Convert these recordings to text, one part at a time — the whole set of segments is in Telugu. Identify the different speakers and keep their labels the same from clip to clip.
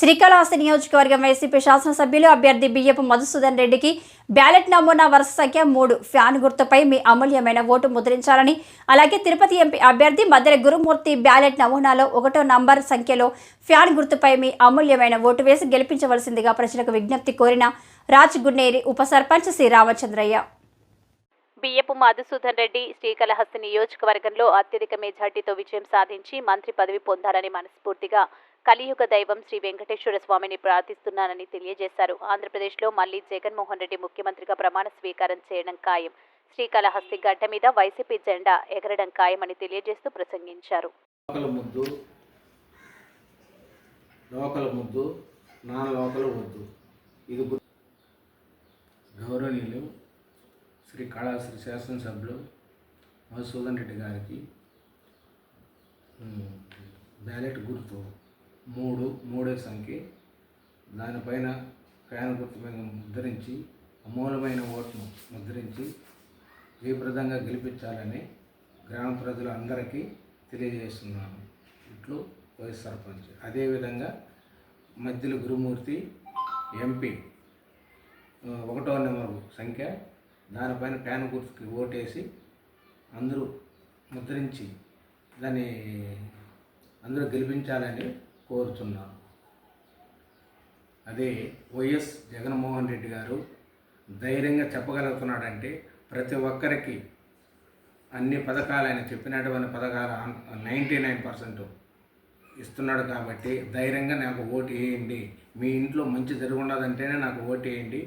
Speaker 1: శ్రీకాళహస్తి నియోజకవర్గం వైసీపీ శాసనసభ్యులు అభ్యర్థి బియ్యపు మధుసూదన్ రెడ్డికి బ్యాలెట్ నమూనా వరుస సంఖ్య మూడు. ఫ్యాన్ గుర్తుపై మీ అమూల్యమైన ఓటు ముద్రించాలని అలాగే తిరుపతి ఎంపీ అభ్యర్థి మద్దెల గురుమూర్తి బ్యాలెట్ నమూనాలో ఒకటో నంబర్ సంఖ్యలో ఫ్యాన్ గుర్తుపై మీ అమూల్యమైన ఓటు వేసి గెలిపించవలసిందిగా ప్రజలకు విజ్ఞప్తి కోరిన రాజ్ గున్నేరి ఉప సర్పంచ్ శ్రీ రామచంద్రయ్య.
Speaker 2: బియ్యపు మధుసూదన్ రెడ్డి శ్రీకాళహస్తి నియోజకవర్గంలో అత్యధిక మెజార్టీతో విజయం సాధించి మంత్రి పదవి పొందాలని మనస్ఫూర్తిగా కలియుగ దైవం శ్రీ వెంకటేశ్వర స్వామిని ప్రార్థిస్తున్నానని తెలియజేశారు. ఆంధ్రప్రదేశ్లో మళ్ళీ జగన్మోహన్ రెడ్డి ముఖ్యమంత్రిగా ప్రమాణ స్వీకారం చేయడం ఖాయం. శ్రీకాళహస్తి గడ్డ మీద వైసీపీ జెండా ఎగరడం ఖాయమని తెలియజేస్తూ ప్రసంగించారు.
Speaker 3: గౌరవనీయులు శ్రీ కాళాశ్రీ శాసనసభ్యులు మధుసూదన్ రెడ్డి గారికి బ్యాలెట్ గుర్తు. మూడు మూడే సంఖ్య. దానిపైన ప్రయాణ గుర్తు మీద ముద్రించి అమూలమైన ఓటును ముద్రించి జయప్రదంగా గెలిపించాలని గ్రామ ప్రజలు అందరికీ తెలియజేస్తున్నాను. ఇట్లు వైఎస్ సర్పంచ్ అదేవిధంగా మధ్యలో గురుమూర్తి ఎంపీ ఒకటో నెంబరు సంఖ్య. దానిపైన ప్యాన్ గుర్తుకి ఓటేసి అందరూ ముద్రించి దాన్ని అందరూ గెలిపించాలని కోరుతున్నాను. అదే వైఎస్ జగన్మోహన్ రెడ్డి గారు ధైర్యంగా చెప్పగలుగుతున్నాడంటే ప్రతి ఒక్కరికి అన్ని పథకాలు ఆయన చెప్పినటువంటి పథకాలు నైంటీ నైన్ పర్సెంట్ ఇస్తున్నాడు కాబట్టి ధైర్యంగా నాకు ఓటు వేయండి. మీ ఇంట్లో మంచి జరుగుండదంటేనే నాకు ఓటు వేయండి.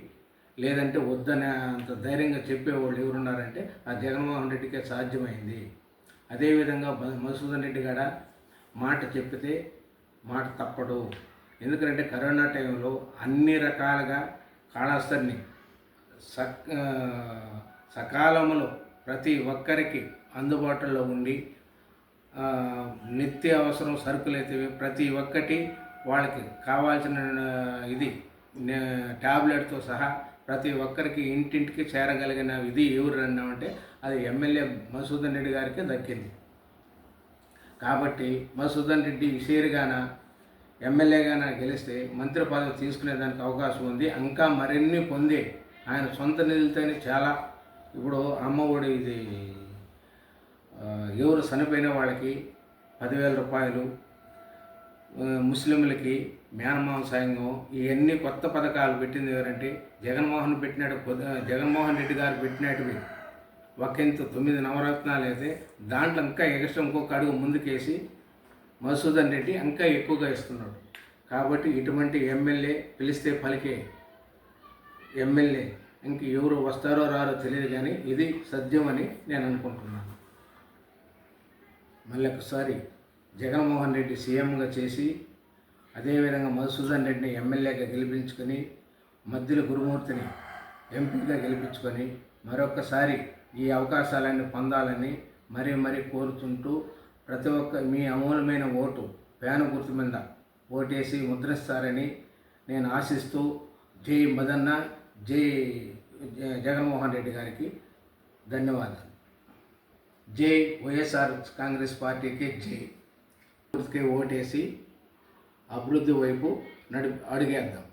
Speaker 3: లేదంటే వద్దనే అంత ధైర్యంగా చెప్పేవాళ్ళు ఎవరున్నారంటే ఆ జగన్మోహన్ రెడ్డికే సాధ్యమైంది. అదేవిధంగా మధుసూదన్ రెడ్డి గడ మాట చెప్పితే మాట తప్పడు ఎందుకంటే కరోనా టైంలో అన్ని రకాలుగా కాళాస్తరిని సక్ సకాలంలో ప్రతి ఒక్కరికి అందుబాటులో ఉండి నిత్య అవసరం సరుకులు అయితే ప్రతి ఒక్కటి వాళ్ళకి కావాల్సిన ఇది ట్యాబ్లెట్తో సహా ప్రతి ఒక్కరికి ఇంటింటికి చేరగలిగిన ఇది ఎవరు అన్నామంటే అది ఎమ్మెల్యే మసూదన్ రెడ్డి గారికి దక్కింది. కాబట్టి మధుసూదన్ రెడ్డి విషేరుగాన ఎమ్మెల్యేగాన గెలిస్తే మంత్రి పదవి తీసుకునేదానికి అవకాశం ఉంది. ఇంకా మరిన్ని పొంది ఆయన సొంత నిధులతోనే చాలా ఇప్పుడు అమ్మఒడి ఇది ఎవరు చనిపోయిన వాళ్ళకి పదివేల రూపాయలు ముస్లింలకి మేనమామ సాయంగం ఇవన్నీ కొత్త పథకాలు పెట్టింది ఎవరంటే జగన్మోహన్ పెట్టినట్టు జగన్మోహన్ రెడ్డి గారు పెట్టినట్టువి ఒకంత తొమ్మిది నవరత్నాలు అయితే దాంట్లో ఇంకా ఎక్స్ట్రా ఇంకొక అడుగు ముందుకేసి మధుసూదన్ రెడ్డి ఇంకా ఎక్కువగా ఇస్తున్నాడు. కాబట్టి ఇటువంటి ఎమ్మెల్యే పిలిస్తే పలికే ఎమ్మెల్యే ఇంక ఎవరు వస్తారో రారో తెలియదు కానీ ఇది సత్యమని నేను అనుకుంటున్నాను. మళ్ళీ ఒకసారి జగన్మోహన్ రెడ్డి సీఎంగా చేసి అదేవిధంగా మధుసూదన్ రెడ్డిని ఎమ్మెల్యేగా గెలిపించుకొని మధ్యలో గురుమూర్తిని ఎంపీగా గెలిపించుకొని మరొకసారి ఈ అవకాశాలన్నీ పొందాలని మరీ మరీ కోరుతుంటూ ప్రతి ఒక్క మీ అమూలమైన ఓటు ప్యాను గుర్తు మీద ఓటేసి ముద్రిస్తారని నేను ఆశిస్తూ జై మదన్న జై జగన్మోహన్ రెడ్డి గారికి ధన్యవాదాలు. జై వైఎస్ఆర్ కాంగ్రెస్ పార్టీకి జై. ఓటేసి అభివృద్ధి వైపు నడి అడిగేద్దాం.